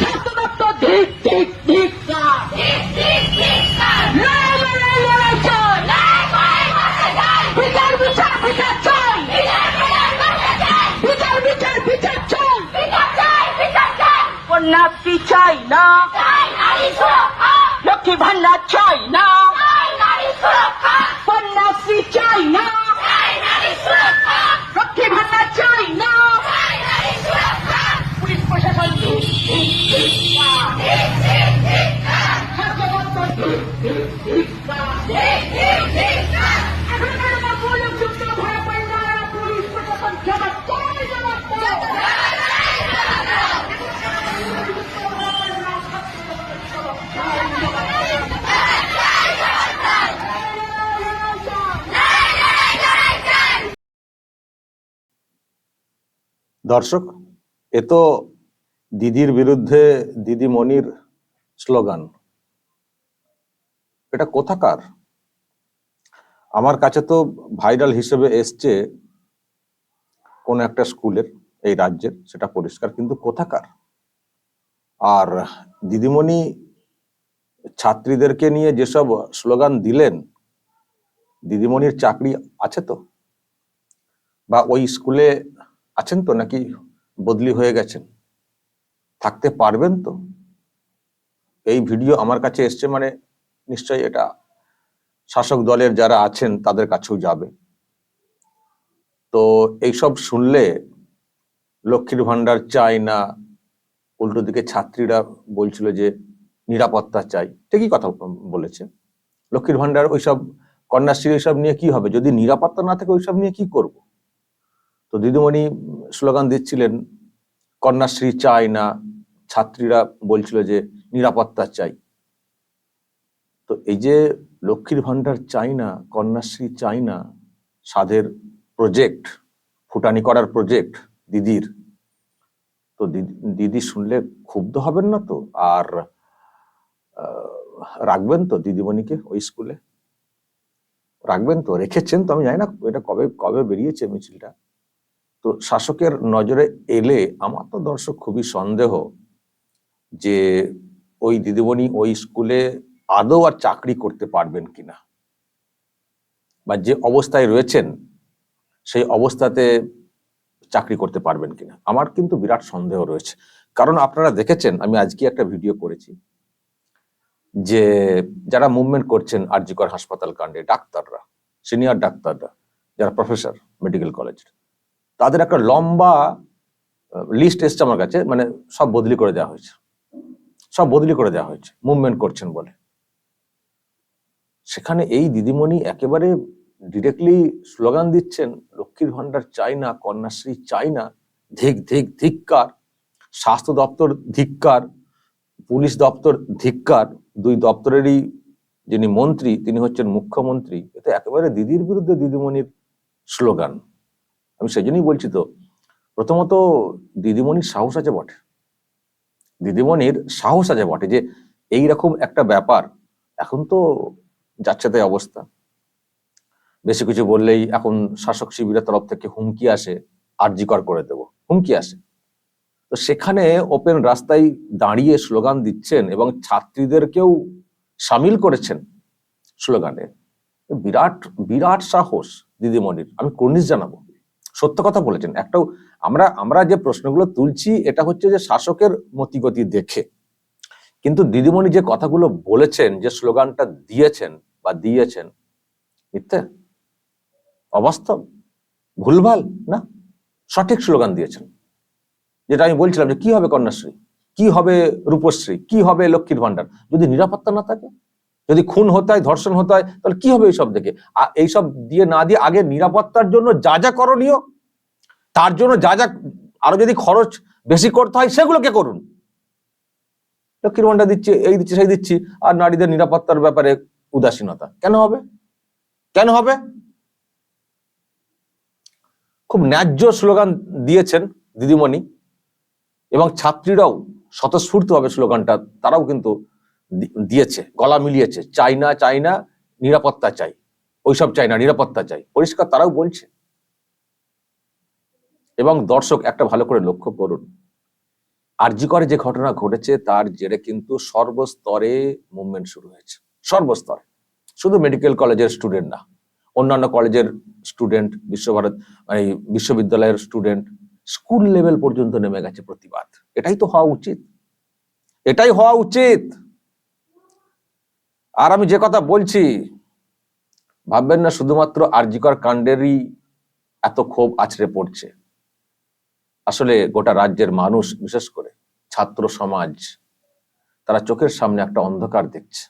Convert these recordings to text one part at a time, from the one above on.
স্বাস্থ্য দপ্তর বিচার বিচার চাই কন্যাশ্রী চাই না লক্ষ্মী ভান্ডার চাই না দর্শক, এ তো দিদির বিরুদ্ধে দিদিমণির স্লোগান। এটা কোথাকার? আমার কাছে তো ভাইরাল হিসেবে এসছে কোন একটা স্কুলের, এই রাজ্যের, সেটা পরিষ্কার, কিন্তু কোথাকার? আর দিদিমণি ছাত্রীদেরকে নিয়ে যেসব স্লোগান দিলেন, দিদিমণির চাকরি আছে তো? বা ওই স্কুলে আছেন তো নাকি বদলি হয়ে গেছেন? থাকতে পারবেন তো? এই ভিডিও আমার কাছে এসছে মানে নিশ্চয়ই এটা শাসক দলের যারা আছেন তাদের কাছেও যাবে। তো এইসব শুনলে লক্ষ্মীর ভান্ডার চাই না, উল্টো দিকে ছাত্রীরা বলছিল যে নিরাপত্তা চাই। ঠিকই কথা বলেছে। লক্ষ্মীর ভান্ডার ওইসব কন্যাশ্রী ওইসব নিয়ে কি হবে? যদি নিরাপত্তা না থাকে ওইসব নিয়ে কি করব? তো দিদিমণি স্লোগান দিচ্ছিলেন, কন্যাশ্রী চাই না। ছাত্রীরা বলছিল যে, নিরাপত্তা চাই। তো এই যে লক্ষ্মীর ভান্ডার চাই না, কন্যাশ্রী চাই না, সাধের প্রজেক্ট ফুটানি করার প্রজেক্ট দিদির, তো দিদি দিদি শুনলে ক্ষুব্ধ হবেন না তো? আর রাখবেন তো দিদিমণিকে ওই স্কুলে? রাখবেন তো? রেখেছেন তো? আমি জানি না এটা কবে কবে বেরিয়েছে মিছিলটা। তো শাসকের নজরে এলে আমার তো দর্শক খুবই সন্দেহ যে ওই দিদিমণি ওই স্কুলে আদৌ আর চাকরি করতে পারবেন কিনা। বা যে অবস্থায় রয়েছেন, সেই অবস্থাতে চাকরি করতে পারবেন কিনা। আমার কিন্তু বিরাট সন্দেহ রয়েছে। কারণ আপনারা দেখেছেন, আমি আজকে একটা ভিডিও করেছি যে যারা মুভমেন্ট করছেন আরজিকর হাসপাতাল কাণ্ডে, ডাক্তাররা, সিনিয়র ডাক্তাররা, যারা প্রফেসর, মেডিকেল কলেজের তাদের একটা লম্বা লিস্ট এসছে আমার কাছে মানে সব বদলি করে দেওয়া হয়েছে। সব বদলি করে দেওয়া হয়েছে মুভমেন্ট করছেন বলে। সেখানে এই দিদিমণি একেবারে ডিরেক্টলি স্লোগান দিচ্ছেন, লক্ষ্মীর ভান্ডার চাই না, কন্যাশ্রী চাই না, ধিক ধিক, ধিক্কার, স্বাস্থ্য দপ্তর ধিক্কার, পুলিশ দপ্তর ধিক্কার, দুই দপ্তরেরই যিনি মন্ত্রী, তিনি হচ্ছেন মুখ্যমন্ত্রী। এতে একেবারে দিদির বিরুদ্ধে দিদিমণির স্লোগান আমি সেজন্যই বলছি তো, প্রথমত দিদিমণির সাহস আছে বটে। দিদিমণির সাহস আছে বটে যে এই রকম একটা ব্যাপার এখন তো যাচ্ছে তাই অবস্থা। বেশি কিছু বললেই এখন শাসক শিবিরের তরফ থেকে হুমকি আসে, আর্জিকর করে দেব, হুমকি আসে। তো সেখানে ওপেন রাস্তায় দাঁড়িয়ে স্লোগান দিচ্ছেন এবং ছাত্রীদেরকেও সামিল করেছেন স্লোগানে। বিরাট বিরাট সাহস দিদিমণির, আমি কর্নিশ জানাব। সত্য কথা বলেছেন। একটাও আমরা আমরা যে প্রশ্নগুলো তুলছি, এটা হচ্ছে যে শাসকের মতিগতি দেখে। কিন্তু দিদিমণি যে কথাগুলো বলেছেন, যে স্লোগানটা দিয়েছেন বা দিয়েছেন, মিথ্যে? অবাস্তব? ভুলভাল? না। সঠিক স্লোগান দিয়েছেন। যেটা আমি বলছিলাম যে, কি হবে কন্যাশ্রী? কি হবে রূপশ্রী? কি হবে লক্ষ্মীর ভান্ডার যদি নিরাপত্তা না থাকে? যদি খুন হতে হয় ধর্ষণ হতে হয় তাহলে কি হবে এইসব দেখে? এইসব দিয়ে না দিয়ে আগে নিরাপত্তার জন্য যা যা করণীয়, তার জন্য যা যা আরও যদি খরচ বেশি করতে হয়, সেগুলোকে করুন। লক্ষ্মীর ভান্ডার দিচ্ছি, এই দিচ্ছি, সেই দিচ্ছি, আর নারীদের নিরাপত্তার ব্যাপারে উদাসীনতা। কেন হবে? কেন হবে? খুব ন্যায্য স্লোগান দিয়েছেন দিদিমণি, এবং ছাত্রীরাও স্বতঃস্ফূর্তভাবে স্লোগানটা, তারাও কিন্তু দিয়েছে, গলা মিলিয়েছে। চাই না চাই না নিরাপত্তা চাই। ওইসব চাই না, নিরাপত্তা চাই। পরিষ্কার তারাও বলছে। এবং দর্শক একটা ভালো করে লক্ষ্য করুন। আরজিকরে যে ঘটনা ঘটেছে, তার জেরে কিন্তু সর্বস্তরে মুভমেন্ট শুরু হয়েছে। সর্বস্তরে। শুধু মেডিকেল কলেজের স্টুডেন্ট না, অন্যান্য কলেজের স্টুডেন্ট, বিশ্বভারত মানে বিশ্ববিদ্যালয়ের স্টুডেন্ট, স্কুল লেভেল পর্যন্ত নেমে গেছে প্রতিবাদ। এটাই তো হওয়া উচিত। এটাই হওয়া উচিত। আর আমি যে কথা বলছি, ভাববেন না, শুধুমাত্র আরজিকর কাণ্ডেরই এত ক্ষোভ আছড়ে পড়ছে। আসলে গোটা রাজ্যের মানুষ, বিশেষ করে ছাত্র সমাজ, তারা চোখের সামনে একটা অন্ধকার দেখছে।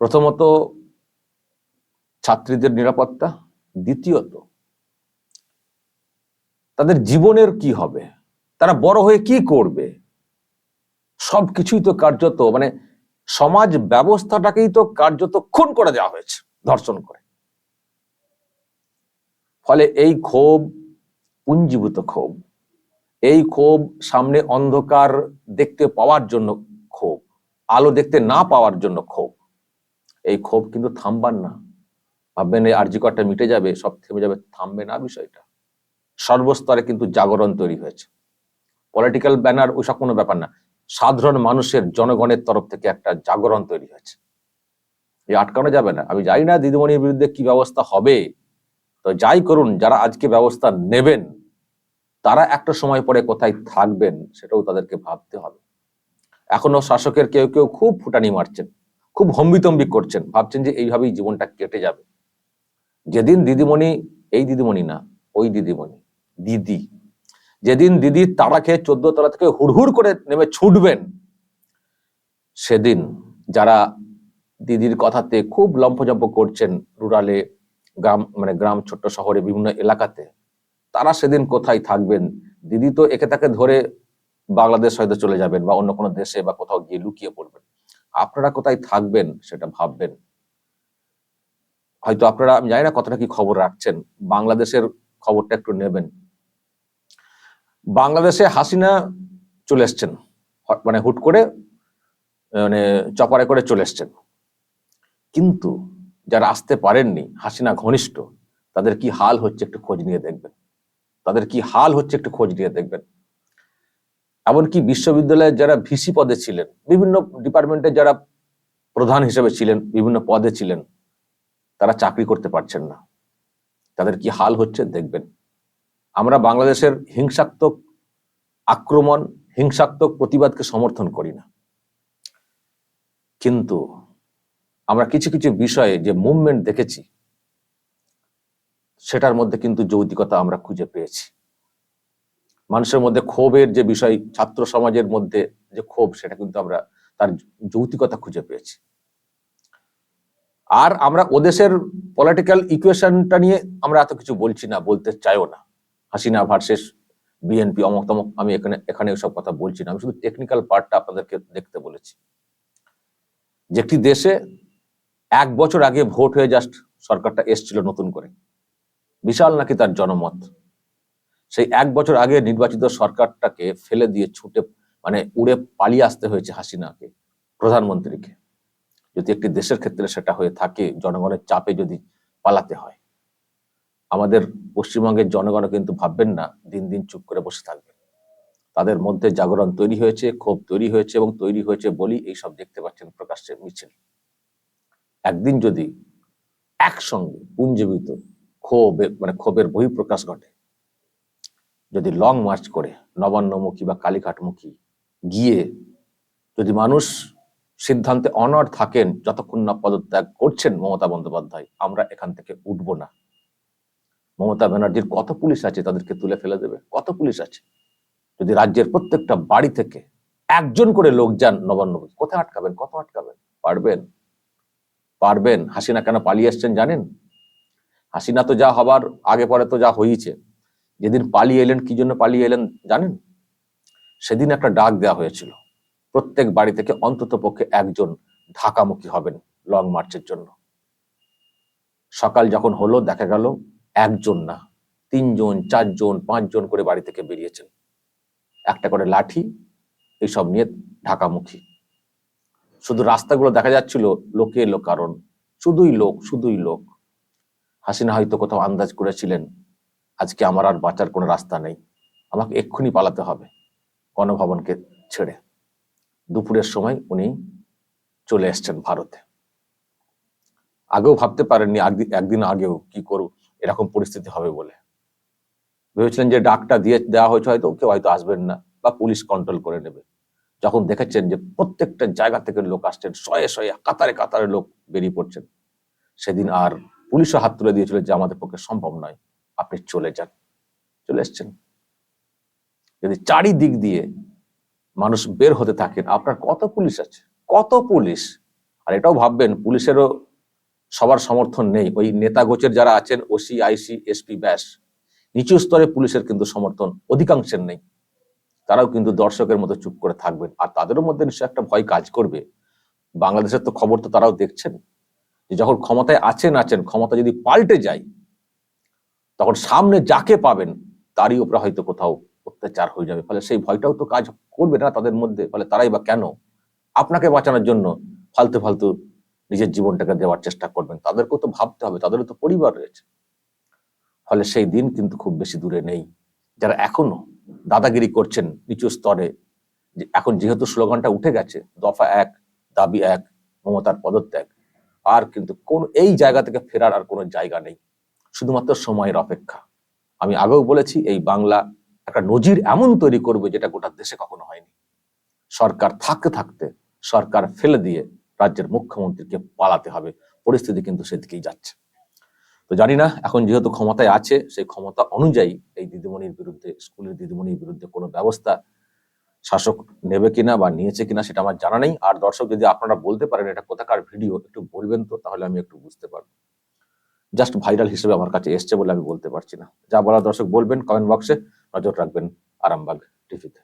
প্রথমত, ছাত্রীদের নিরাপত্তা, দ্বিতীয়ত, তাদের জীবনের কি হবে, তারা বড় হয়ে কি করবে, সবকিছুই তো কার্যত মানে সমাজ ব্যবস্থাটাকেই তো কার্যত খুন করে দেওয়া হয়েছে, ধর্ষণ করে। ফলে এই ক্ষোভ পুঞ্জীভূত ক্ষোভ, এই ক্ষোভ সামনে অন্ধকার দেখতে পাওয়ার জন্য ক্ষোভ, আলো দেখতে না পাওয়ার জন্য ক্ষোভ। এই ক্ষোভ কিন্তু থামবার না। ভাববেন এই আর্যিকরটা মিটে যাবে, সব থেমে যাবে, থামবে না বিষয়টা। সর্বস্তরে কিন্তু জাগরণ তৈরি হয়েছে। পলিটিক্যাল ব্যানার ওইসব কোনো ব্যাপার না। সাধারণ মানুষের জনগণের তরফ থেকে একটা জাগরণ তৈরি হয়েছে। এই আটকানো যাবে না। আমি জানি না দিদিমণির বিরুদ্ধে কি ব্যবস্থা হবে। তো যাই করুন, যারা আজকে ব্যবস্থা নেবেন, তারা একটা সময় পরে কোথায় থাকবেন সেটাও তাদেরকে ভাবতে হবে। এখনও শাসকের কেউ কেউ খুব ফুটানি মারছেন, খুব হম্বিতম্বি করছেন, ভাবছেন যে এইভাবেই জীবনটা কেটে যাবে। যেদিন দিদিমণি, এই দিদিমণি না, ওই দিদিমণি, দিদি। যেদিন দিদি তারা খেয়ে চোদ্দ তলা থেকে হুড়হুড় করে নেমে ছুটবেন, সেদিন যারা দিদির কথাতে খুব লম্ফজম্প করছেন রুরালে গ্রাম মানে গ্রাম ছোট্ট শহরে বিভিন্ন এলাকাতে, তারা সেদিন কোথায় থাকবেন? দিদি তো একে তাকে ধরে বাংলাদেশ হয়তো চলে যাবেন বা অন্য কোনো দেশে বা কোথাও গিয়ে লুকিয়ে পড়বেন। আপনারা কোথায় থাকবেন সেটা ভাববেন। হয়তো আপনারা, আমি জানি না কতটা কি খবর রাখছেন, বাংলাদেশের খবরটা একটু নেবেন। বাংলাদেশে হাসিনা চলে এসছেন। মানে হুট করে মানে চপারে করে চলে এসছেন। কিন্তু যারা আসতে পারেননি, হাসিনা ঘনিষ্ঠ, তাদের কি হাল হচ্ছে একটু খোঁজ নিয়ে দেখবেন। তাদের কি হাল হচ্ছে একটু খোঁজ নিয়ে দেখবেন। এমনকি বিশ্ববিদ্যালয়ের যারা ভিসি পদে ছিলেন, বিভিন্ন ডিপার্টমেন্টের যারা প্রধান হিসেবে ছিলেন, বিভিন্ন পদে ছিলেন, তারা চাকরি করতে পারছেন না। তাদের কি হাল হচ্ছে দেখবেন। আমরা বাংলাদেশের হিংসাত্মক আক্রমণ, হিংসাত্মক প্রতিবাদকে সমর্থন করি না। কিন্তু আমরা কিছু কিছু বিষয়ে যে মুভমেন্ট দেখেছি, সেটার মধ্যে কিন্তু যৌতিকতা আমরা খুঁজে পেয়েছি। মানুষের মধ্যে ক্ষোভের যে বিষয়, ছাত্র সমাজের মধ্যে যে ক্ষোভ, সেটা কিন্তু আমরা তার যৌতিকতা খুঁজে পেয়েছি। আর আমরা ওদেশের পলিটিক্যাল ইকুয়েশনটা নিয়ে আমরা এত কিছু বলছি না, বলতে চাইও না। হাসিনা ভার্সেস বিএনপি অমক তমক, আমি এখানে এখানে সব কথা বলছি না। আমি শুধু টেকনিক্যাল পার্টটা আপনাদেরকে দেখতে বলেছি। যে একটি দেশে এক বছর আগে ভোট হয়ে জাস্ট সরকারটা এসছিল নতুন করে। বিশাল নাকি তার জনমত। সেই এক বছর আগে নির্বাচিত সরকারটাকে ফেলে দিয়ে ছুটে মানে উড়ে পালিয়ে আসতে হয়েছে হাসিনাকে, প্রধানমন্ত্রীকে। যদি একটি দেশের ক্ষেত্রে সেটা হয়ে থাকে, জনগণের চাপে যদি পালাতে হয় আমাদের পশ্চিমবঙ্গের জনগণ কিন্তু ভাববেন না দিন দিন চুপ করে বসে থাকবে। তাদের মধ্যে জাগরণ তৈরি হয়েছে, ক্ষোভ তৈরি হয়েছে এবং তৈরি হয়েছে বলি এইসব দেখতে পাচ্ছেন প্রকাশ্যে মিছিল। একদিন যদি একসঙ্গে পুঞ্জীবিত ক্ষোভ মানে ক্ষোভের বহিঃপ্রকাশ ঘটে, যদি লং মার্চ করে নবান্নমুখী বা কালীঘাটমুখী গিয়ে যদি মানুষ সিদ্ধান্তে অনড় থাকেন, যতক্ষণ না পদত্যাগ করছেন মমতা বন্দ্যোপাধ্যায়, আমরা এখান থেকে উঠবো না। মমতা ব্যানার্জির কত পুলিশ আছে তাদেরকে তুলে ফেলে দেবে? কত পুলিশ আছে? যদি রাজ্যের প্রত্যেকটা বাড়ি থেকে একজন করে লোক যান নবান্ন কোথায় আটকাবেন? কত আটকাবেন? পারবেন? পারবেন? হাসিনা কেন পালিয়ে এসছেন জানেন? হাসিনা তো যা হবার, আগে পরে তো যা হয়েছে যেদিন পালিয়ে এলেন, কি জন্য পালিয়ে এলেন জানেন? সেদিন একটা ডাক দেওয়া হয়েছিল। প্রত্যেক বাড়ি থেকে অন্তত পক্ষে একজন ঢাকামুখী হবেন লং মার্চের জন্য। সকাল যখন হলো, দেখা গেল একজন না, তিনজন, চারজন, পাঁচজন করে বাড়ি থেকে বেরিয়েছেন। একটা করে লাঠি, এইসব নিয়ে ঢাকামুখী। শুধু রাস্তাগুলো দেখা যাচ্ছিল লোকে এলো কারণ শুধুই লোক শুধুই লোক। হাসিনা হয়তো কোথাও আন্দাজ করেছিলেন, আজকে আমার আর বাঁচার কোনো রাস্তা নেই। আমাকে এক্ষুনি পালাতে হবে গণভবনকে ছেড়ে। দুপুরের সময় উনি চলে এসছেন ভারতে। আগেও ভাবতে পারেননি একদিন আগেও কি করু এরকম পরিস্থিতি হবে বলে। ভেবেছিলেন যে ডাকটা দিয়ে দেওয়া হয়েছে, হয়তো কেউ হয়তো আসবেন না বা পুলিশ কন্ট্রোল করে নেবে। যখন দেখেছেন যে প্রত্যেকটা জায়গা থেকে লোক আসছেন, শয়ে শয়ে, কাতারে কাতারে লোক বেরিয়ে পড়ছেন, সেদিন আর পুলিশও হাত তুলে দিয়েছিল যে আমাদের পক্ষে সম্ভব নয়, আপনি চলে যান। চলে এসছেন। যদি চারিদিক দিয়ে মানুষ বের হতে থাকেন, আপনার কত পুলিশ আছে? কত পুলিশ? আর এটাও ভাববেন, পুলিশেরও সবার সমর্থন নেই। ওই নেতা গোছের যারা আছেন, ওসি, আইসি, এসপি, ব্যাস। নিচু স্তরে পুলিশের কিন্তু সমর্থন অধিকাংশের নেই। তারাও কিন্তু দর্শকের মতো চুপ করে থাকবেন। আর তাদেরও মধ্যে নিশ্চয়ই একটা ভয় কাজ করবে। বাংলাদেশের তো খবর তো তারাও দেখছেন যে যখন ক্ষমতায় আছেন আছেন, ক্ষমতা যদি পাল্টে যায়, তখন সামনে যাকে পাবেন, তারই উপরে হয়তো কোথাও অত্যাচার হয়ে যাবে। ফলে সেই ভয়টাও তো কাজ করবে না তাদের মধ্যে। ফলে তারাই বা কেন? আপনাকে বাঁচানোর জন্য ফালতু ফালতু নিজের জীবনটাকে দেওয়ার চেষ্টা করবেন। তাদেরকেও তো ভাবতে হবে, তাদেরও তো পরিবার রয়েছে। ফলে সেই দিন কিন্তু খুব বেশি দূরে নেই। যারা এখনও দাদাগিরি করছেন নিচু স্তরে এখন যেহেতু স্লোগানটা উঠে গেছে, দফা এক, দাবি এক, মমতার পদত্যাগ, আর কিন্তু কোন এই জায়গা থেকে ফেরার আর কোনো জায়গা নেই। শুধুমাত্র সময়ের অপেক্ষা। আমি আগেও বলেছি, এই বাংলা একটা নজির এমন তৈরি করবে যেটা গোটা দেশে কখনো হয়নি। সরকার থাকতে থাকতে সরকার ফেলে দিয়ে রাজ্যের মুখ্যমন্ত্রীকে পালাতে হবে। পরিস্থিতি কিন্তু সেদিকেই যাচ্ছে। তো জানি না, এখন যেহেতু ক্ষমতায় আছে, সেই ক্ষমতা অনুযায়ী এই দিদিমণির বিরুদ্ধে, স্কুলের দিদিমণির বিরুদ্ধে কোনো ব্যবস্থা শাসক নেবে কিনা বা নিয়েছে কিনা সেটা আমার জানা নেই। আর দর্শক, যদি আপনারা বলতে পারেন এটা কোথাকার ভিডিও, একটু বলবেন তো, তাহলে আমি একটু বুঝতে পারব। জাস্ট ভাইরাল হিসেবে আমার কাছে এসছে বলে আমি বলতে পারছি না। যা বলার দর্শক বলবেন, কমেন্ট বক্সে নজর রাখবেন আরামবাগ টিভিতে।